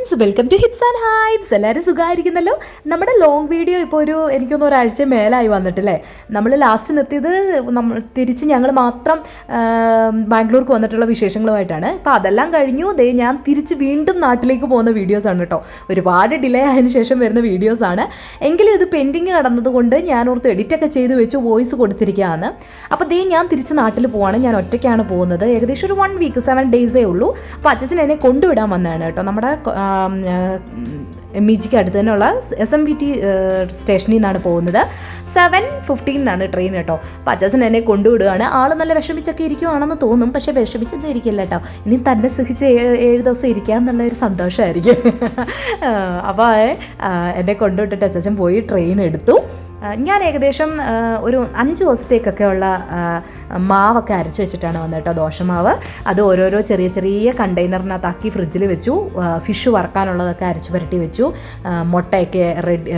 Friends welcome to hips and ഹൈബ്സ് എല്ലാവരും സുഖമായിരിക്കുന്നല്ലോ? നമ്മുടെ ലോങ് വീഡിയോ ഇപ്പോൾ ഒരു എനിക്കൊന്ന് ഒരാഴ്ച മേലായി വന്നിട്ടില്ലേ? നമ്മൾ ലാസ്റ്റ് നിർത്തിയത് നമ്മൾ തിരിച്ച് ഞങ്ങൾ മാത്രം ബാംഗ്ലൂർക്ക് വന്നിട്ടുള്ള വിശേഷങ്ങളുമായിട്ടാണ്. അപ്പോൾ അതെല്ലാം കഴിഞ്ഞു. ദേ ഞാൻ തിരിച്ച് വീണ്ടും നാട്ടിലേക്ക് പോകുന്ന വീഡിയോസാണ് കേട്ടോ. ഒരുപാട് ഡിലേ ആയതിനു ശേഷം വരുന്ന വീഡിയോസാണ് എങ്കിലും ഇത് പെൻഡിങ് കടന്നതുകൊണ്ട് ഞാൻ ഓർത്ത് എഡിറ്റൊക്കെ ചെയ്ത് വെച്ച് വോയിസ് കൊടുത്തിരിക്കുകയാണ്. അപ്പോൾ ദേ ഞാൻ തിരിച്ച് നാട്ടിൽ പോവാണ്. ഞാൻ ഒറ്റയ്ക്കാണ് പോകുന്നത്. ഏകദേശം ഒരു വൺ വീക്ക് സെവൻ ഡേയ്സേ ഉള്ളൂ. അപ്പോൾ അച്ഛൻ എന്നെ കൊണ്ടുവിടാൻ വന്നതാണ് കേട്ടോ. നമ്മുടെ എം ഇ ജിക്ക് അടുത്ത് തന്നെയുള്ള എസ് എം വി ടി സ്റ്റേഷനിൽ നിന്നാണ് പോകുന്നത്. സെവൻ ഫിഫ്റ്റീനാണ് ട്രെയിൻ കേട്ടോ. അപ്പോൾ അച്ഛൻ എന്നെ കൊണ്ടുവിടുകയാണ്. ആൾ നല്ല വിഷമിച്ചൊക്കെ ഇരിക്കുവാണെന്ന് തോന്നും. പക്ഷേ വിഷമിച്ചൊന്നും ഇരിക്കില്ല കേട്ടോ. ഇനി തന്നെ സുഖിച്ച് ഏഴ് ഏഴ് ദിവസം ഇരിക്കുക എന്നുള്ളൊരു സന്തോഷമായിരിക്കും. അപ്പോൾ എന്നെ കൊണ്ടുവിട്ടിട്ട് അച്ഛൻ പോയി ട്രെയിൻ എടുത്തു. ഞാൻ ഏകദേശം ഒരു അഞ്ച് ദിവസത്തേക്കൊക്കെ ഉള്ള മാവൊക്കെ അരച്ച് വെച്ചിട്ടാണ് വന്നത് കേട്ടോ ദോശമാവ്. അത് ഓരോരോ ചെറിയ ചെറിയ കണ്ടെയ്നറിനകത്താക്കി ഫ്രിഡ്ജിൽ വെച്ചു ഫിഷ് വറക്കാനുള്ളതൊക്കെ അരച്ച് പുരട്ടി വെച്ചു മുട്ടയൊക്കെ റെഡി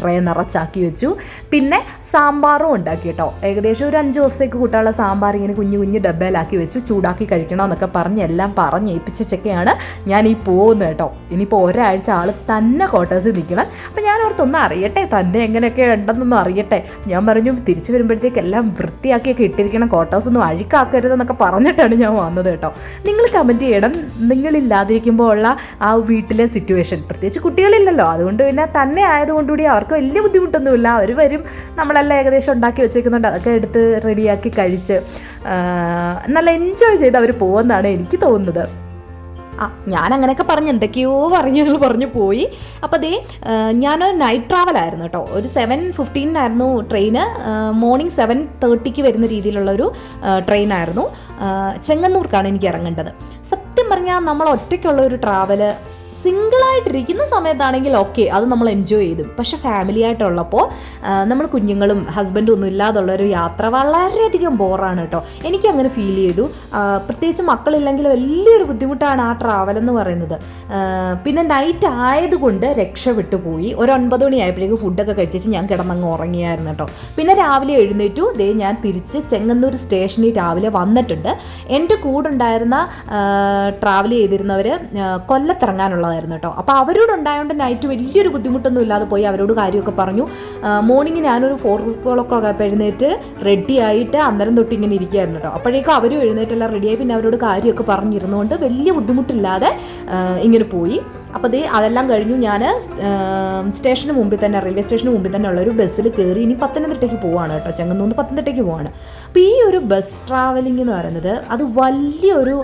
ട്രേ നിറച്ചാക്കി വെച്ചു. പിന്നെ സാമ്പാറും ഉണ്ടാക്കി കേട്ടോ. ഏകദേശം ഒരു അഞ്ച് ദിവസത്തേക്ക് കൂട്ടാനുള്ള സാമ്പാർ ഇങ്ങനെ കുഞ്ഞു കുഞ്ഞു ഡബ്ബയിലാക്കി വെച്ചു ചൂടാക്കി കഴിക്കണം എന്നൊക്കെ പറഞ്ഞ് എല്ലാം പറഞ്ഞ് ഏൽപ്പിച്ചൊക്കെയാണ് ഞാൻ ഈ പോകുന്നത് കേട്ടോ. ഇനിയിപ്പോൾ ഒരാഴ്ച ആൾ തന്നെ ക്വാർട്ടേഴ്സിൽ നിൽക്കണം. അപ്പം ഞാൻ ഓർത്തൊന്നും അറിയട്ടെ തന്നെ എങ്ങനെയൊക്കെ ഉണ്ടെന്നൊന്നും അറിയട്ടെ. ഞാൻ പറഞ്ഞു തിരിച്ചു വരുമ്പോഴത്തേക്ക് എല്ലാം വൃത്തിയാക്കിയൊക്കെ ഇട്ടിരിക്കണം ക്വാർട്ടേഴ്സ് ഒന്നും അഴുക്കാക്കരുതെന്നൊക്കെ പറഞ്ഞിട്ടാണ് ഞാൻ വന്നത് കേട്ടോ. നിങ്ങൾ കമന്റ് ചെയ്യണം. നിങ്ങളില്ലാതിരിക്കുമ്പോൾ ഉള്ള ആ വീട്ടിലെ സിറ്റുവേഷൻ പ്രത്യേകിച്ച് കുട്ടികളില്ലല്ലോ. അതുകൊണ്ട് പിന്നെ തന്നെ ആയതുകൊണ്ടുകൂടി അവർക്ക് വലിയ ബുദ്ധിമുട്ടൊന്നുമില്ല. അവർ വരും നമ്മളെല്ലാം ഏകദേശം ഉണ്ടാക്കി വെച്ചേക്കുന്നുണ്ട്. അതൊക്കെ എടുത്ത് റെഡിയാക്കി കഴിച്ച് നല്ല എൻജോയ് ചെയ്ത് അവർ പോകുമെന്നാണ് എനിക്ക് തോന്നുന്നത്. ആ ഞാൻ അങ്ങനെയൊക്കെ പറഞ്ഞ് എന്തൊക്കെയോ പറഞ്ഞു പറഞ്ഞു പോയി. അപ്പോൾ അതേ ഞാൻ നൈറ്റ് ട്രാവൽ ആയിരുന്നു കേട്ടോ. ഒരു സെവൻ ഫിഫ്റ്റീനായിരുന്നു ട്രെയിന് മോർണിംഗ് സെവൻ തേർട്ടിക്ക് വരുന്ന രീതിയിലുള്ളൊരു ട്രെയിനായിരുന്നു ചെങ്ങന്നൂർക്കാണ് എനിക്ക് ഇറങ്ങേണ്ടത്. സത്യം പറഞ്ഞാൽ നമ്മൾ ഒറ്റയ്ക്കുള്ള ഒരു ട്രാവൽ സിംഗിളായിട്ടിരിക്കുന്ന സമയത്താണെങ്കിൽ ഓക്കെ അത് നമ്മൾ എൻജോയ് ചെയ്തു. പക്ഷെ ഫാമിലി ആയിട്ടുള്ളപ്പോൾ നമ്മൾ കുഞ്ഞുങ്ങളും ഹസ്ബൻഡും ഒന്നും ഇല്ലാതുള്ള ഒരു യാത്ര വളരെയധികം ബോറാണ് കേട്ടോ. എനിക്ക് അങ്ങനെ ഫീൽ ചെയ്തു പ്രത്യേകിച്ച് മക്കളില്ലെങ്കിൽ വലിയൊരു ബുദ്ധിമുട്ടാണ് ആ ട്രാവൽ എന്ന് പറയുന്നത്. പിന്നെ നൈറ്റ് ആയതുകൊണ്ട് രക്ഷപ്പെട്ടു പോയി. ഒരു ഒൻപത് മണിയായപ്പോഴേക്കും ഫുഡൊക്കെ കഴിച്ചിട്ട് ഞാൻ കിടന്നങ്ങ് ഉറങ്ങിയായിരുന്നു കേട്ടോ. പിന്നെ രാവിലെ എഴുന്നേറ്റു. ദേ ഞാൻ തിരിച്ച് ചെങ്ങന്നൂർ സ്റ്റേഷനിൽ രാവിലെ വന്നിട്ടുണ്ട്. എന്റെ കൂടെ ഉണ്ടായിരുന്ന ട്രാവൽ ചെയ്തിരുന്നവർ കൊല്ലത്തിറങ്ങാനുള്ളതായിരുന്നു കേട്ടോ. അപ്പോൾ അവരോട് ഉണ്ടായതുകൊണ്ട് നൈറ്റ് വലിയൊരു ബുദ്ധിമുട്ടൊന്നും ഇല്ലാതെ പോയി അവരോട് കാര്യമൊക്കെ പറഞ്ഞു. മോർണിംഗ് ഞാനൊരു ഫോർ ഒക്കെ എഴുന്നേറ്റ് റെഡി ആയിട്ട് അന്നേരം തൊട്ട് ഇങ്ങനെ ഇരിക്കുകയായിരുന്നു കേട്ടോ. അപ്പോഴേക്കും അവരും എഴുന്നേറ്റെല്ലാം റെഡിയായി പിന്നെ അവരോട് കാര്യമൊക്കെ പറഞ്ഞിരുന്നുകൊണ്ട് വലിയ ബുദ്ധിമുട്ടില്ലാതെ ഇങ്ങനെ പോയി. അപ്പോൾ ദേ അതെല്ലാം കഴിഞ്ഞു ഞാൻ സ്റ്റേഷന് മുമ്പിൽ തന്നെ റെയിൽവേ സ്റ്റേഷന് മുമ്പിൽ തന്നെ ഉള്ള ഒരു ബസ്സിൽ കയറി ഇനി പത്തനംതിട്ടയ്ക്ക് പോവാണ് കേട്ടോ. ചെങ്ങന്നൂന്ന് പത്തനംതിട്ടയ്ക്ക് പോവാണ്. അപ്പോൾ ഈ ഒരു ബസ് ട്രാവലിംഗ് എന്ന് പറയുന്നത് അത് വലിയൊരു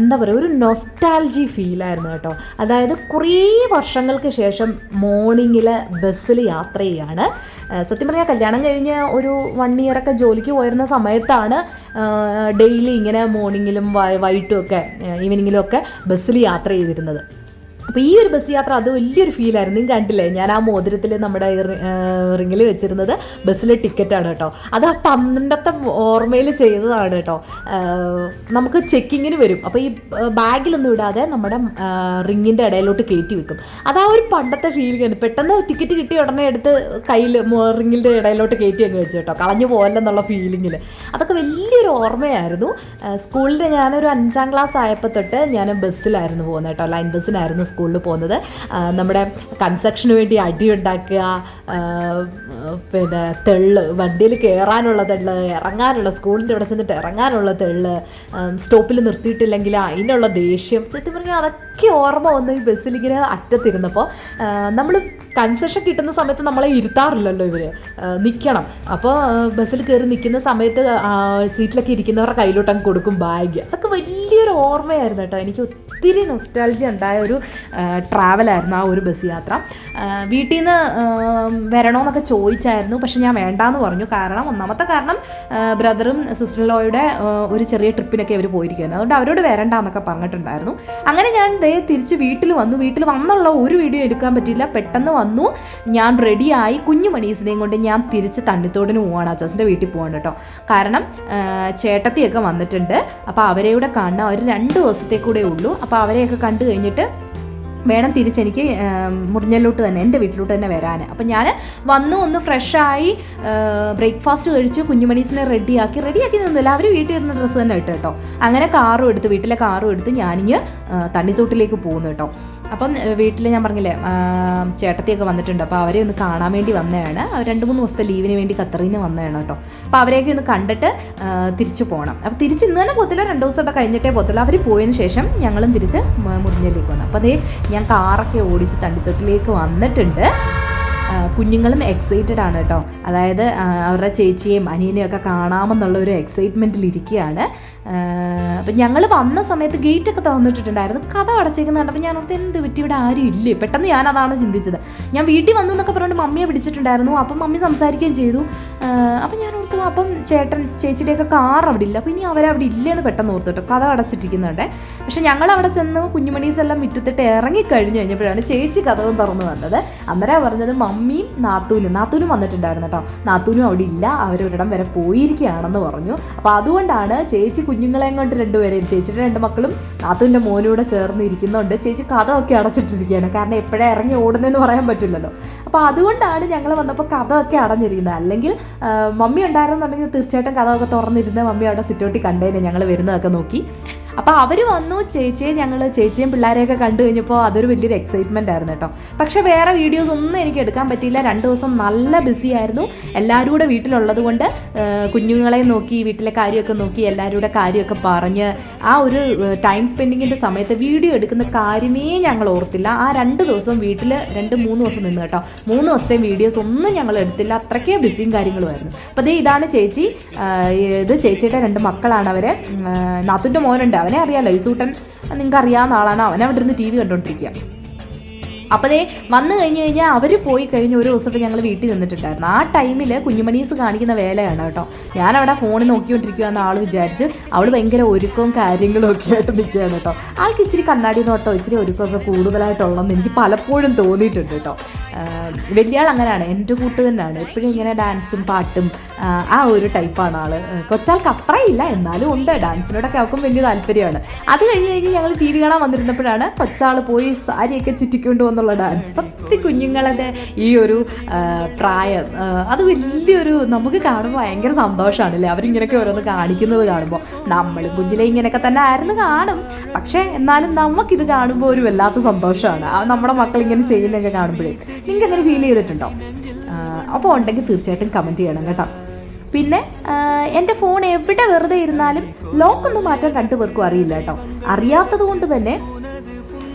എന്താ പറയുക ഒരു നൊസ്റ്റാൾജി ഫീലായിരുന്നു കേട്ടോ. അതായത് കുറേ വർഷങ്ങൾക്ക് ശേഷം മോർണിംഗിൽ ബസ്സിൽ യാത്ര ചെയ്യാണ്. സത്യം പറഞ്ഞാൽ കല്യാണം കഴിഞ്ഞ് ഒരു വൺ ഇയറൊക്കെ ജോലിക്ക് പോയിരുന്ന സമയത്താണ് ഡെയിലി ഇങ്ങനെ മോർണിംഗിലും വൈകിട്ടും ഒക്കെ ഈവനിങ്ങിലും ഒക്കെ ബസ്സിൽ യാത്ര ചെയ്തിരുന്നത്. അപ്പോൾ ഈ ഒരു ബസ് യാത്ര അത് വലിയൊരു ഫീലായിരുന്നു നിങ്ങൾ കണ്ടില്ലേ? ഞാൻ ആ മോതിരത്തിൽ നമ്മുടെ റിങ്ങിൽ വെച്ചിരുന്നത് ബസ്സിലെ ടിക്കറ്റാണ് കേട്ടോ. അത് ആ പന്ത്രണ്ടത്തെ ഓർമ്മയിൽ ചെയ്തതാണ് കേട്ടോ. നമുക്ക് ചെക്കിങ്ങിന് വരും. അപ്പോൾ ഈ ബാഗിലൊന്നും ഇടാതെ നമ്മുടെ റിങ്ങിന്റെ ഇടയിലോട്ട് കയറ്റി വെക്കും. അത് ആ ഒരു പണ്ടത്തെ ഫീൽ ഫീലിംഗ് പെട്ടെന്ന് ടിക്കറ്റ് കിട്ടി ഉടനെ എടുത്ത് കയ്യിൽ റിങ്ങിന്റെ ഇടയിലോട്ട് കയറ്റി അങ്ങ് വെച്ചു കേട്ടോ. കളഞ്ഞു പോകല്ലെന്നുള്ള ഫീലിങ്ങിൽ അതൊക്കെ വലിയൊരു ഓർമ്മയായിരുന്നു. സ്കൂളിൽ ഞാനൊരു അഞ്ചാം ക്ലാസ് ആയപ്പോൾ തൊട്ട് ഞാൻ ബസ്സിലായിരുന്നു പോകുന്നത് കേട്ടോ. ലൈൻ ബസ്സിനായിരുന്നു സ്കൂളിൽ പോകുന്നത്. നമ്മുടെ കൺസ്ട്രക്ഷന് വേണ്ടി അടി ഉണ്ടാക്കുക പിന്നെ തെള്ള് വണ്ടിയിൽ കയറാനുള്ള തെള്ള് ഇറങ്ങാനുള്ള സ്കൂളിന്റെ അവിടെ ചെന്നിട്ട് ഇറങ്ങാനുള്ള തെള്ള് സ്റ്റോപ്പിൽ നിർത്തിയിട്ടില്ലെങ്കിൽ അതിനുള്ള ദേഷ്യം സത്യം പറഞ്ഞാൽ അതൊക്കെ ഓർമ്മ വന്ന് ഈ ബസ്സിലിങ്ങനെ അറ്റത്തിരുന്നപ്പോൾ നമ്മൾ കൺസെഷൻ കിട്ടുന്ന സമയത്ത് നമ്മളെ ഇരുത്താറില്ലല്ലോ ഇവർ നിൽക്കണം അപ്പോൾ ബസ്സിൽ കയറി നിൽക്കുന്ന സമയത്ത് സീറ്റിലൊക്കെ ഇരിക്കുന്നവരുടെ കയ്യിലോട്ട് അങ്ങ് കൊടുക്കും ബാഗ്. അതൊക്കെ വലിയൊരു ഓർമ്മയായിരുന്നു കേട്ടോ. എനിക്ക് ഒത്തിരി നൊസ്റ്റാൾജി ഉണ്ടായ ഒരു ട്രാവലായിരുന്നു ആ ഒരു ബസ് യാത്ര. വീട്ടിൽ നിന്ന് വരണമെന്നൊക്കെ ചോദിച്ചായിരുന്നു. പക്ഷെ ഞാൻ വേണ്ടാന്ന് പറഞ്ഞു. കാരണം ഒന്നാമത്തെ കാരണം ബ്രദറും സിസ്റ്റർ ലോയുടെ ഒരു ചെറിയ ട്രിപ്പിനൊക്കെ അവർ പോയിരിക്കുന്നത് അതുകൊണ്ട് അവരോട് വരണ്ട എന്നൊക്കെ പറഞ്ഞിട്ടുണ്ടായിരുന്നു. അങ്ങനെ ഞാൻ ദേ തിരിച്ച് വീട്ടിൽ വന്നു. വീട്ടിൽ വന്നുള്ള ഒരു വീഡിയോ എടുക്കാൻ പറ്റിയില്ല. പെട്ടെന്ന് വന്നു. ഞാൻ റെഡിയായി കുഞ്ഞു മണീസിനെയും കൊണ്ട് ഞാൻ തിരിച്ച് തണ്ണിത്തോടിന് പോവാണ്. അച്ചാസിന്റെ വീട്ടിൽ പോകണം കേട്ടോ. കാരണം ചേട്ടത്തിയൊക്കെ വന്നിട്ടുണ്ട്. അപ്പോൾ അവരെ കൂടെ കാണണം അവർ രണ്ട് ദിവസത്തേക്കൂടെ ഉള്ളൂ. അപ്പോൾ അവരെയൊക്കെ കണ്ടു കഴിഞ്ഞിട്ട് വേണം തിരിച്ചെനിക്ക് മുറിഞ്ഞലോട്ട് തന്നെ എന്റെ വീട്ടിലോട്ട് തന്നെ വരാൻ. അപ്പം ഞാൻ വന്ന് ഒന്ന് ഫ്രഷായി ബ്രേക്ക്ഫാസ്റ്റ് കഴിച്ച് കുഞ്ഞുമണീസിനെ റെഡിയാക്കി. റെഡിയാക്കി നിന്നില്ല അവർ വീട്ടിൽ ഇരുന്ന ഡ്രസ്സ് തന്നെ ഇട്ട് കേട്ടോ. അങ്ങനെ കാറും എടുത്ത് വീട്ടിലെ കാറും എടുത്ത് ഞാനിങ്ങ് തണ്ണിത്തോട്ടിലേക്ക് പോകുന്നു കേട്ടോ. അപ്പം വീട്ടിൽ ഞാൻ പറഞ്ഞില്ലേ ചേട്ടത്തിയൊക്കെ വന്നിട്ടുണ്ട്. അപ്പോൾ അവരെ ഒന്ന് കാണാൻ വേണ്ടി വന്നതാണ്. അവർ രണ്ട് മൂന്ന് ദിവസത്തെ ലീവിന് വേണ്ടി ഖത്തറിന് വന്നതാണ് കേട്ടോ. അപ്പോൾ അവരെയൊക്കെ ഒന്ന് കണ്ടിട്ട് തിരിച്ചു പോകണം. അപ്പോൾ തിരിച്ച് ഇന്ന് തന്നെ പോത്തില്ല രണ്ട് ദിവസമൊക്കെ കഴിഞ്ഞിട്ടേ പോത്തില്ല അവർ പോയതിന് ശേഷം ഞങ്ങളും തിരിച്ച് മുറിഞ്ഞിലേക്ക് വന്നു. അപ്പോൾ അതേ ഞാൻ കാറൊക്കെ ഓടിച്ച് തണ്ടിത്തൊട്ടിലേക്ക് വന്നിട്ടുണ്ട്. കുഞ്ഞുങ്ങളും എക്സൈറ്റഡ് ആണ് കേട്ടോ. അതായത് അവരുടെ ചേച്ചിയെയും അനിയനെയും ഒക്കെ കാണാമെന്നുള്ള ഒരു എക്സൈറ്റ്മെന്റിൽ ഇരിക്കുകയാണ്. അപ്പം ഞങ്ങൾ വന്ന സമയത്ത് ഗേറ്റ് ഒക്കെ തുറന്നിട്ടിട്ടുണ്ടായിരുന്നു. കഥ അടച്ചേക്കുന്ന കണ്ടപ്പോൾ ഞാൻ ഓർത്ത് എന്ത് പറ്റി? ഇവിടെ ആരും ഇല്ലേ? പെട്ടെന്ന് ഞാൻ അതാണ് ചിന്തിച്ചത്. ഞാൻ വീട്ടിൽ വന്നു എന്നൊക്കെ പറഞ്ഞുകൊണ്ട് മമ്മിയെ പിടിച്ചിട്ടുണ്ടായിരുന്നു അപ്പം മമ്മി സംസാരിക്കുകയും ചെയ്തു. അപ്പം ഞാൻ ഓർത്തു അപ്പം ചേട്ടൻ ചേച്ചിയുടെയൊക്കെ കാർ അവിടെ ഇല്ല. അപ്പം ഇനി അവരവിടെ ഇല്ലെന്ന് പെട്ടെന്ന് ഓർത്തു കേട്ടോ. കഥ അടച്ചിട്ടിരിക്കുന്നുണ്ട് പക്ഷെ ഞങ്ങൾ അവിടെ ചെന്ന് കുഞ്ഞുമണീസ് എല്ലാം മുറ്റത്തിട്ട് ഇറങ്ങി കഴിഞ്ഞു കഴിഞ്ഞപ്പോഴാണ് ചേച്ചി കഥവും തുറന്നു വന്നത് അന്നേരം പറഞ്ഞത് മമ്മിയും നാത്തൂനും. നാത്തൂനും വന്നിട്ടുണ്ടായിരുന്നു കേട്ടോ. നാത്തൂനും അവിടെ ഇല്ല. അവരൊരിടം വരെ പോയിരിക്കുകയാണെന്ന് പറഞ്ഞു. അപ്പോൾ അതുകൊണ്ടാണ് ചേച്ചി കുഞ്ഞുങ്ങളെയും കൊണ്ട് രണ്ടുപേരെയും ചേച്ചിയുടെ രണ്ട് മക്കളും നാത്തൂന്റെ മോനൂടെ ചേർന്ന് ഇരിക്കുന്നുണ്ട്. ചേച്ചി കഥ ഒക്കെ അടച്ചിട്ടിരിക്കുകയാണ്. കാരണം എപ്പോഴേ ഇറങ്ങി ഓടുന്നതെന്ന് പറയാൻ പറ്റില്ലല്ലോ. അപ്പോൾ അതുകൊണ്ടാണ് ഞങ്ങൾ വന്നപ്പോൾ കഥ ഒക്കെ അടഞ്ഞിരിക്കുന്നത്. അല്ലെങ്കിൽ മമ്മി ഉണ്ടായിരുന്നുണ്ടെങ്കിൽ തീർച്ചയായിട്ടും കഥ ഒക്കെ തുറന്നിരുന്ന് മമ്മി അവിടെ സിറ്റോട്ടി കണ്ടേനെ ഞങ്ങൾ വരുന്നതൊക്കെ നോക്കി. അപ്പോൾ അവർ വന്നു ചേച്ചിയെ ഞങ്ങൾ ചേച്ചിയും പിള്ളേരെയൊക്കെ കണ്ടു കഴിഞ്ഞപ്പോൾ അതൊരു വലിയൊരു എക്സൈറ്റ്മെന്റ് ആയിരുന്നു കേട്ടോ. പക്ഷെ വേറെ വീഡിയോസ് ഒന്നും എനിക്ക് എടുക്കാൻ പറ്റിയില്ല. രണ്ട് ദിവസം നല്ല ബിസി ആയിരുന്നു. എല്ലാവരും കൂടെ വീട്ടിലുള്ളത് കൊണ്ട് കുഞ്ഞുങ്ങളെ നോക്കി വീട്ടിലെ കാര്യമൊക്കെ നോക്കി എല്ലാവരും കൂടെ കാര്യമൊക്കെ പറഞ്ഞ് ആ ഒരു ടൈം സ്പെൻഡിങ്ങിന്റെ സമയത്ത് വീഡിയോ എടുക്കുന്ന കാര്യമേ ഞങ്ങൾ ഓർത്തില്ല. ആ രണ്ട് ദിവസം വീട്ടിൽ രണ്ട് മൂന്ന് ദിവസം നിന്ന് കേട്ടോ. മൂന്ന് ദിവസത്തെ വീഡിയോസ് ഒന്നും ഞങ്ങൾ എടുത്തില്ല. അത്രയ്ക്കേ ബിസിയും കാര്യങ്ങളുമായിരുന്നു അപ്പോൾ ദേ ഇതാണ് ചേച്ചി. ഇത് ചേച്ചിയുടെ രണ്ട് മക്കളാണ് അവർ നാത്തുന്റെ മോനുണ്ട്. അവനെ അറിയാലോ ഈസൂട്ടൻ നിങ്ങൾക്ക് അറിയാവുന്ന ആളാണ്. അവൻ അവിടെ ഇരുന്ന് ടി വി കണ്ടുകൊണ്ടിരിക്കുക അപ്പോൾ ദേ വന്നു കഴിഞ്ഞ് കഴിഞ്ഞാൽ അവർ പോയി കഴിഞ്ഞ് ഒരു ദിവസമായിട്ട് ഞങ്ങൾ വീട്ടിൽ നിന്നിട്ടുണ്ടായിരുന്നു. ആ ടൈമിൽ കുഞ്ഞുമണീസ് കാണിക്കുന്ന വേലയാണ് കേട്ടോ. ഞാനവിടെ ഫോണിൽ നോക്കിക്കൊണ്ടിരിക്കുകയെന്ന് ആൾ വിചാരിച്ച് അവൾ ഭയങ്കര ഒരുക്കവും കാര്യങ്ങളും ഒക്കെ ആയിട്ട് നിൽക്കുകയാണ് കേട്ടോ. ആൾക്ക് ഇച്ചിരി കണ്ണാടി നോട്ടോ ഇച്ചിരി ഒരുക്കമൊക്കെ കൂടുതലായിട്ടുള്ളതെന്ന് എനിക്ക് പലപ്പോഴും തോന്നിയിട്ടുണ്ട് കേട്ടോ. വലിയ ആൾ അങ്ങനെയാണ് എന്റെ കൂട്ട് തന്നെയാണ്. എപ്പോഴും ഇങ്ങനെ ഡാൻസും പാട്ടും ആ ഒരു ടൈപ്പാണ് ആൾ. കൊച്ചാൾക്ക് അത്രയില്ല എന്നാലും ഉണ്ട്. ഡാൻസിനോടൊക്കെ അവൾക്കും വലിയ താല്പര്യമാണ്. അത് കഴിഞ്ഞ് കഴിഞ്ഞ് ഞങ്ങൾ ടി വി കാണാൻ വന്നിരുന്നപ്പോഴാണ് കൊച്ചാൾ പോയി സാരിയൊക്കെ ചുറ്റിക്കൊണ്ട് വന്നുള്ള ഡാൻസ് സത്യ കുഞ്ഞുങ്ങളുടെ ഈ ഒരു പ്രായം. അത് വലിയൊരു നമുക്ക് കാണുമ്പോൾ ഭയങ്കര സന്തോഷമാണ് അല്ലേ അവരിങ്ങനെയൊക്കെ ഓരോന്ന് കാണിക്കുന്നത് കാണുമ്പോൾ നമ്മളും കുഞ്ഞിലെ ഇങ്ങനെയൊക്കെ തന്നെ ആയിരുന്നു കാണും. പക്ഷേ എന്നാലും നമുക്കിത് കാണുമ്പോൾ ഒരു വല്ലാത്ത സന്തോഷമാണ് നമ്മുടെ മക്കൾ ഇങ്ങനെ ചെയ്യുന്നതൊക്കെ കാണുമ്പോഴേ. നിങ്ങൾക്ക് അങ്ങനെ ഫീൽ ചെയ്തിട്ടുണ്ടോ അപ്പോൾ ഉണ്ടെങ്കിൽ തീർച്ചയായിട്ടും കമന്റ് ചെയ്യണം കേട്ടോ. പിന്നെ എന്റെ ഫോൺ എവിടെ വെറുതെ ഇരുന്നാലും ലോക്കൊന്നും മാറ്റാൻ രണ്ടു പേർക്കും അറിയില്ല കേട്ടോ. അറിയാത്തത് കൊണ്ട് തന്നെ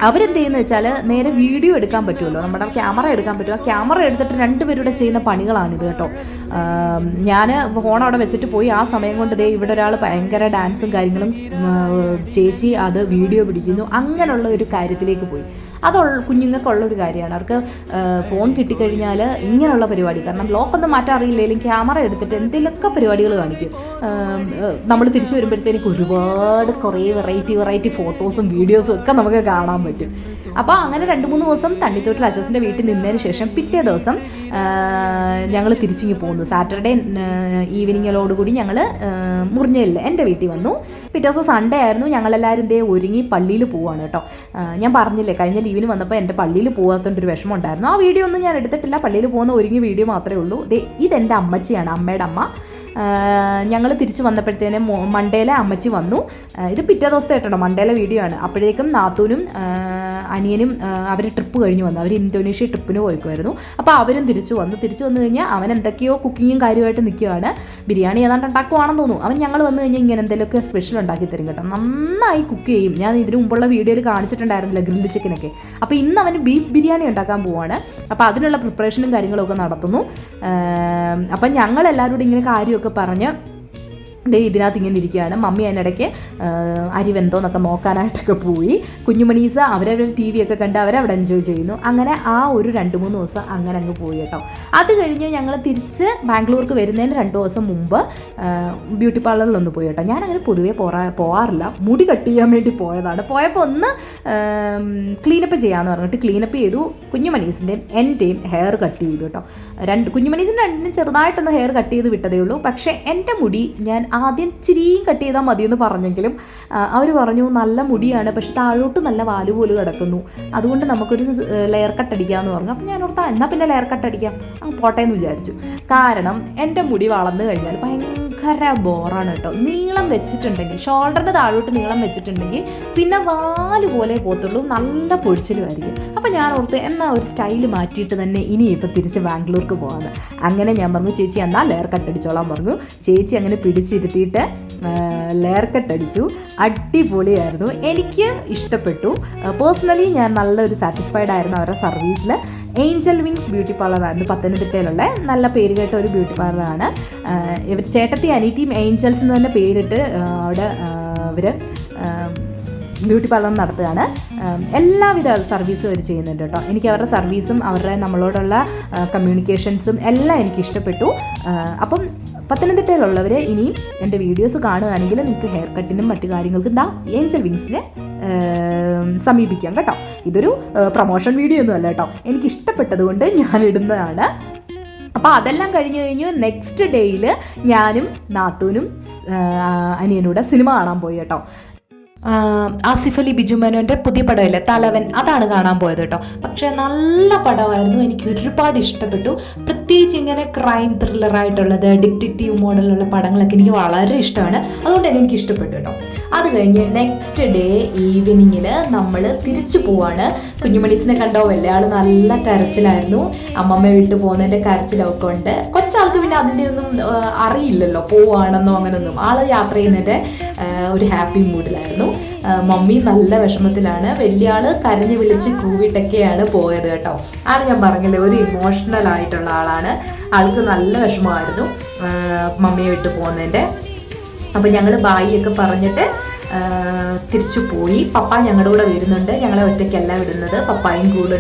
അവരെന്ത് ചെയ്യുന്ന വെച്ചാൽ നേരെ വീഡിയോ എടുക്കാൻ പറ്റുമല്ലോ. നമ്മുടെ ക്യാമറ എടുക്കാൻ പറ്റും. ആ ക്യാമറ എടുത്തിട്ട് രണ്ടുപേരുടെ ചെയ്യുന്ന പണികളാണിത് കേട്ടോ. ഞാൻ ഫോൺ അവിടെ വെച്ചിട്ട് പോയി. ആ സമയം കൊണ്ട് ദേ ഇവിടെ ഒരാൾ ഭയങ്കര ഡാൻസും കാര്യങ്ങളും ചേച്ചി അത് വീഡിയോ പിടിക്കുന്നു. അങ്ങനെയുള്ള ഒരു കാര്യത്തിലേക്ക് പോയി. അതുള്ള കുഞ്ഞുങ്ങൾക്കുള്ളൊരു കാര്യമാണ്. അവർക്ക് ഫോൺ കിട്ടിക്കഴിഞ്ഞാൽ ഇങ്ങനെയുള്ള പരിപാടി. കാരണം ലോക്കൊന്നും മാറ്റാൻ അറിയില്ലെങ്കിലും ക്യാമറ എടുത്തിട്ട് എന്തെങ്കിലുമൊക്കെ പരിപാടികൾ കാണിക്കും. നമ്മൾ തിരിച്ചു വരുമ്പോഴത്തേക്ക് ഒരുപാട് കുറേ വെറൈറ്റി വെറൈറ്റി ഫോട്ടോസും വീഡിയോസും ഒക്കെ നമുക്ക് കാണാൻ പറ്റും. അപ്പോൾ അങ്ങനെ രണ്ട് മൂന്ന് ദിവസം തണ്ണിത്തോട്ടിൽ അച്ചസിന്റെ വീട്ടിൽ നിന്നതിന് ശേഷം പിറ്റേ ദിവസം ഞങ്ങൾ തിരിച്ചിങ്ങി പോകുന്നു സാറ്റർഡേ ഈവനിങ്ങിലോടുകൂടി ഞങ്ങൾ മുറിഞ്ഞില്ല എന്റെ വീട്ടിൽ വന്നു. പിറ്റേ ദിവസം സൺഡേ ആയിരുന്നു. ഞങ്ങളെല്ലാവരും ദേ ഒരുങ്ങി പള്ളിയിൽ പോവാണ് കേട്ടോ. ഞാൻ പറഞ്ഞില്ലേ കഴിഞ്ഞ ലീവിന് വന്നപ്പോൾ എന്റെ പള്ളിയിൽ പോകാത്തതുകൊണ്ട് വിഷമം ഉണ്ടായിരുന്നു ആ വീഡിയോ ഒന്നും ഞാൻ എടുത്തിട്ടില്ല. പള്ളിയിൽ പോകുന്ന ഒരുങ്ങി വീഡിയോ മാത്രമേ ഉള്ളൂ. ദേ ഇതെന്റെ അമ്മച്ചിയാണ് അമ്മയുടെ അമ്മ. ഞങ്ങൾ തിരിച്ച് വന്നപ്പോഴത്തേനും മണ്ടേലെ അമ്മച്ചി വന്നു. ഇത് പിറ്റേ ദിവസത്തെ കേട്ടോ മണ്ടേലെ വീഡിയോ ആണ്. അപ്പോഴേക്കും നാത്തൂനും അനിയനും അവർ ട്രിപ്പ് കഴിഞ്ഞ് വന്നു. അവർ ഇന്തോനേഷ്യ ട്രിപ്പിന് പോയിക്കുമായിരുന്നു അപ്പോൾ അവരും തിരിച്ചു വന്നു. തിരിച്ചു വന്നു കഴിഞ്ഞാൽ അവൻ എന്തൊക്കെയോ കുക്കിങ്ങും കാര്യമായിട്ട് നിൽക്കുകയാണ് ബിരിയാണി ഏതാണ്ട് ഉണ്ടാക്കുവാണെന്ന് തോന്നുന്നു. അവൻ ഞങ്ങൾ വന്നു കഴിഞ്ഞാൽ ഇങ്ങനെ എന്തെങ്കിലുമൊക്കെ സ്പെഷ്യൽ ഉണ്ടാക്കി തരും കേട്ടോ. നന്നായി കുക്ക് ചെയ്യും. ഞാൻ ഇതിന് മുമ്പുള്ള വീഡിയോയിൽ കാണിച്ചിട്ടുണ്ടായിരുന്നില്ല ഗ്രില്ല് ചിക്കനൊക്കെ അപ്പോൾ ഇന്ന് അവൻ ബീഫ് ബിരിയാണി ഉണ്ടാക്കാൻ പോവാണ്. അപ്പോൾ അതിനുള്ള പ്രിപ്പറേഷനും കാര്യങ്ങളൊക്കെ നടത്തുന്നു. അപ്പം ഞങ്ങൾ എല്ലാവരും ഇങ്ങനെ കാര്യമൊക്കെ പറഞ്ഞ് ദേ ഇതിനകത്ത് ഇങ്ങനെ ഇരിക്കുകയാണ് മമ്മി അതിനിടയ്ക്ക് അരി വെന്തോ എന്നൊക്കെ നോക്കാനായിട്ടൊക്കെ പോയി. കുഞ്ഞുമണീസ് അവരവരുടെ ടി വി ഒക്കെ കണ്ട് അവരവിടെ എൻജോയ് ചെയ്യുന്നു. അങ്ങനെ ആ ഒരു രണ്ട് മൂന്ന് ദിവസം അങ്ങനെ അങ്ങ് പോയി കേട്ടോ. അത് കഴിഞ്ഞ് ഞങ്ങൾ തിരിച്ച് ബാംഗ്ലൂർക്ക് വരുന്നതിന് രണ്ട് ദിവസം മുമ്പ് ബ്യൂട്ടി പാർലറിലൊന്ന് പോയി കേട്ടോ. ഞാനങ്ങനെ പൊതുവേ പോറാ പോകാറില്ല മുടി കട്ട് ചെയ്യാൻ വേണ്ടി പോയതാണ്. പോയപ്പോൾ ഒന്ന് ക്ലീനപ്പ് ചെയ്യാമെന്ന് പറഞ്ഞിട്ട് ക്ലീനപ്പ് ചെയ്തു. കുഞ്ഞുമണീസിന്റെയും എന്റെയും ഹെയർ കട്ട് ചെയ്തു കേട്ടോ. രണ്ട് കുഞ്ഞുമണീസിന്റെ രണ്ടിനും ചെറുതായിട്ടൊന്ന് ഹെയർ കട്ട് ചെയ്ത് വിട്ടതേ ഉള്ളൂ. പക്ഷേ എന്റെ മുടി ഞാൻ ആദ്യം ചിരിയും കട്ട് ചെയ്താൽ മതിയെന്ന് പറഞ്ഞെങ്കിലും അവർ പറഞ്ഞു നല്ല മുടിയാണ് പക്ഷെ താഴോട്ട് നല്ല വാൽ പോലെ കിടക്കുന്നു. അതുകൊണ്ട് നമുക്കൊരു ലെയർ കട്ട് അടിക്കാമെന്ന് പറഞ്ഞു. അപ്പം ഞാൻ ഓർത്താ എന്നാൽ പിന്നെ ലെയർ കട്ട് അടിക്കാം? അങ്ങ് പോട്ടെ എന്ന് വിചാരിച്ചു. കാരണം എന്റെ മുടി വളർന്നു കഴിഞ്ഞാൽ ഭയങ്കര ബോറാണ് കേട്ടോ. നീളം വെച്ചിട്ടുണ്ടെങ്കിൽ ഷോൾഡറിന്റെ താഴോട്ട് നീളം വെച്ചിട്ടുണ്ടെങ്കിൽ പിന്നെ വാൽ പോലെ പോത്തുള്ളൂ നല്ല പൊഴിച്ചിലുമായിരിക്കും അപ്പോൾ ഞാൻ ഓർത്ത് എന്നാൽ ഒരു സ്റ്റൈൽ മാറ്റിയിട്ട് തന്നെ ഇനി ഇപ്പോൾ തിരിച്ച് ബാംഗ്ലൂർക്ക് പോകാമെന്ന് അങ്ങനെ ഞാൻ പറഞ്ഞു ചേച്ചി എന്നാൽ ലെയർ കട്ടടിച്ചോളാൻ പറഞ്ഞു. ചേച്ചി അങ്ങനെ പിടിച്ചിരുത്തിയിട്ട് ലെയർ കട്ട് അടിച്ചു. അടിപൊളിയായിരുന്നു. എനിക്ക് ഇഷ്ടപ്പെട്ടു. പേഴ്സണലി ഞാൻ നല്ലൊരു സാറ്റിസ്ഫൈഡ് ആയിരുന്നു അവരുടെ സർവീസിൽ ഏഞ്ചൽ വിങ്സ് ബ്യൂട്ടി പാർലറായിരുന്നു പത്തനംതിട്ടയിലുള്ള. നല്ല പേര് കേട്ട ഒരു ബ്യൂട്ടി പാർലറാണ് ഇവർ ചേട്ടത്തി അനീറ്റിയും ഏഞ്ചൽസ് എന്ന് തന്നെ പേരിട്ട് അവിടെ അവർ ബ്യൂട്ടി പാർലർ നടത്തുകയാണ്. എല്ലാവിധ സർവീസും അവർ ചെയ്യുന്നുണ്ട് കേട്ടോ. എനിക്ക് അവരുടെ സർവീസും അവരുടെ നമ്മളോടുള്ള കമ്മ്യൂണിക്കേഷൻസും എല്ലാം എനിക്ക് ഇഷ്ടപ്പെട്ടു. അപ്പം പത്തനംതിട്ടയിലുള്ളവർ ഇനിയും എന്റെ വീഡിയോസ് കാണുകയാണെങ്കിൽ നിങ്ങൾക്ക് ഹെയർ കട്ടിനും മറ്റു കാര്യങ്ങൾക്കും ദാ ഏഞ്ചൽ വിങ്സിനെ സമീപിക്കാം കേട്ടോ. ഇതൊരു പ്രൊമോഷൻ വീഡിയോ ഒന്നും അല്ല കേട്ടോ. എനിക്ക് ഇഷ്ടപ്പെട്ടത് കൊണ്ട് ഞാൻ ഇടുന്നതാണ്. അപ്പോൾ അതെല്ലാം കഴിഞ്ഞു കഴിഞ്ഞു നെക്സ്റ്റ് ഡേയിൽ ഞാനും നാത്തൂനും അനിയനൂടെ സിനിമ കാണാൻ പോയി കേട്ടോ. ആസിഫ് അലി ബിജു മേനോന്റെ പുതിയ പടമില്ലേ? തലവൻ. അതാണ് കാണാൻ പോയത് കേട്ടോ. പക്ഷേ നല്ല പടമായിരുന്നു. എനിക്ക് ഒരുപാട് ഇഷ്ടപ്പെട്ടു. പ്രത്യേകിച്ച് ഇങ്ങനെ ക്രൈം ത്രില്ലറായിട്ടുള്ളത് ഡിറ്റക്റ്റീവ് മോഡലുള്ള പടങ്ങളൊക്കെ എനിക്ക് വളരെ ഇഷ്ടമാണ്. അതുകൊണ്ട് തന്നെ എനിക്ക് ഇഷ്ടപ്പെട്ടു കേട്ടോ. അത് കഴിഞ്ഞ് നെക്സ്റ്റ് ഡേ ഈവനിങ്ങിൽ നമ്മൾ തിരിച്ചു പോവാണ്. കുഞ്ഞുമണീസിനെ കണ്ടോ? വല്ലയാൾ നല്ല കരച്ചിലായിരുന്നു. അമ്മമ്മ വിട്ട് പോകുന്നതിന്റെ കരച്ചിലൊക്കെ ഉണ്ട്. കൊച്ചാൾക്ക് പിന്നെ അതിന്റെ ഒന്നും അറിയില്ലല്ലോ. പോവാണെന്നോ അങ്ങനെയൊന്നും ആൾ യാത്ര ചെയ്യുന്നതിന്റെ ഒരു ഹാപ്പി മൂഡിലായിരുന്നു. മമ്മി നല്ല വിഷമത്തിലാണ്. വലിയ ആൾ കരഞ്ഞു വിളിച്ച് കൂവിട്ടൊക്കെയാണ് പോയത് കേട്ടോ. ആണ് ഞാൻ പറഞ്ഞില്ലേ ഒരു ഇമോഷണൽ ആയിട്ടുള്ള ആളാണ്. ആൾക്ക് നല്ല വിഷമമായിരുന്നു മമ്മിയെ വിട്ടു പോകുന്നതിന്റെ. അപ്പോൾ ഞങ്ങൾ ബായിയൊക്കെ പറഞ്ഞിട്ട് തിരിച്ചു പോയി. പപ്പ ഞങ്ങളുടെ കൂടെ വരുന്നുണ്ട്. ഞങ്ങളെ ഒറ്റയ്ക്കല്ല വിടുന്നത്. പപ്പായും കൂടെ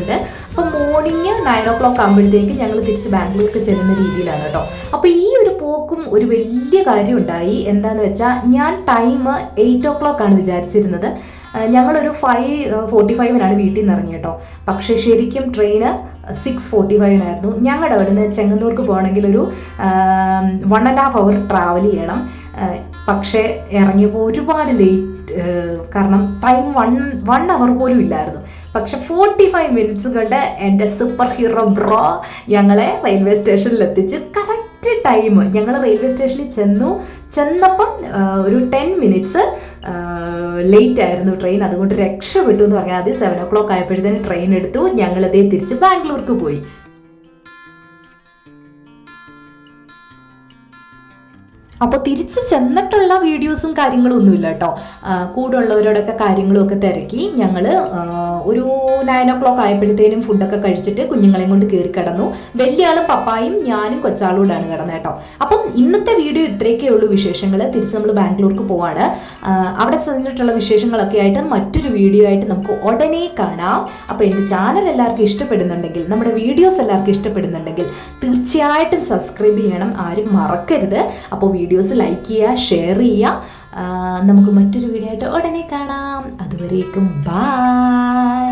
അപ്പം മോർണിംഗ് നയൻ ഓ ക്ലോക്ക് ആകുമ്പോഴത്തേക്ക് ഞങ്ങൾ തിരിച്ച് ബാംഗ്ലൂർക്ക് ചെല്ലുന്ന രീതിയിലാണ് കേട്ടോ അപ്പോൾ ഈ ഒരു പോക്കും ഒരു വലിയ കാര്യം ഉണ്ടായി. എന്താണെന്ന് വെച്ചാൽ ഞാൻ ടൈം എയ്റ്റ് ഓ ക്ലോക്ക് ആണ് വിചാരിച്ചിരുന്നത്. ഞങ്ങളൊരു ഫൈവ് ഫോർട്ടി ഫൈവിനാണ് വീട്ടിൽ നിന്ന് ഇറങ്ങി കേട്ടോ പക്ഷേ ശരിക്കും ട്രെയിന് സിക്സ് ഫോർട്ടി ഫൈവിനായിരുന്നു ഞങ്ങളുടെ അവിടെ നിന്ന് ചെങ്ങന്നൂർക്ക് പോകണമെങ്കിൽ ഒരു one and half hour travel ചെയ്യണം. പക്ഷേ ഇറങ്ങിയപ്പോൾ ഒരുപാട് ലേറ്റ് കാരണം ടൈം വൺ വൺ അവർ പോലും ഇല്ലായിരുന്നു. പക്ഷെ ഫോർട്ടി ഫൈവ് മിനിറ്റ്സ് കൊണ്ട് എന്റെ സൂപ്പർ ഹീറോ ബ്രോ ഞങ്ങളെ റെയിൽവേ സ്റ്റേഷനിൽ എത്തിച്ച് കറക്റ്റ് ടൈം ഞങ്ങൾ റെയിൽവേ സ്റ്റേഷനിൽ ചെന്നു. ചെന്നപ്പം ഒരു ടെൻ മിനിറ്റ്സ് ലേറ്റ് ആയിരുന്നു ട്രെയിൻ അതുകൊണ്ട് രക്ഷപ്പെട്ടു എന്ന് പറഞ്ഞാൽ ആദ്യം സെവൻ ഓ ക്ലോക്ക് ആയപ്പോഴത്തേന് ട്രെയിൻ എടുത്തു. ഞങ്ങളതേ തിരിച്ച് ബാംഗ്ലൂർക്ക് പോയി. അപ്പോൾ തിരിച്ച് ചെന്നിട്ടുള്ള വീഡിയോസും കാര്യങ്ങളും ഒന്നുമില്ല കേട്ടോ കൂടെ ഉള്ളവരോടൊക്കെ കാര്യങ്ങളും ഒക്കെ തിരക്കി ഞങ്ങൾ ഒരു നയൻ ഒ ക്ലോക്ക് ആയപ്പോഴത്തേനും ഫുഡൊക്കെ കഴിച്ചിട്ട് കുഞ്ഞുങ്ങളെയും കൊണ്ട് കയറി കിടന്നു. വലിയ ആളും പപ്പായും ഞാനും കൊച്ചാളൂടാണ് കിടന്നത് കേട്ടോ. അപ്പം ഇന്നത്തെ വീഡിയോ ഇത്രയൊക്കെ ഉള്ളൂ വിശേഷങ്ങൾ തിരിച്ച് നമ്മൾ ബാംഗ്ലൂർക്ക് പോവാണ്. അവിടെ ചെന്നിട്ടുള്ള വിശേഷങ്ങളൊക്കെ ആയിട്ട് മറ്റൊരു വീഡിയോ ആയിട്ട് നമുക്ക് ഉടനെ കാണാം. അപ്പോൾ എന്റെ ചാനൽ എല്ലാവർക്കും ഇഷ്ടപ്പെടുന്നുണ്ടെങ്കിൽ നമ്മുടെ വീഡിയോസ് എല്ലാവർക്കും ഇഷ്ടപ്പെടുന്നുണ്ടെങ്കിൽ തീർച്ചയായിട്ടും സബ്സ്ക്രൈബ് ചെയ്യണം. ആരും മറക്കരുത്. അപ്പോൾ വീഡിയോസ് ലൈക്ക് ചെയ്യുക ഷെയർ ചെയ്യുക. നമുക്ക് മറ്റൊരു വീഡിയോ ആയിട്ട് ഉടനെ കാണാം. അതുവരേക്കും ബായ്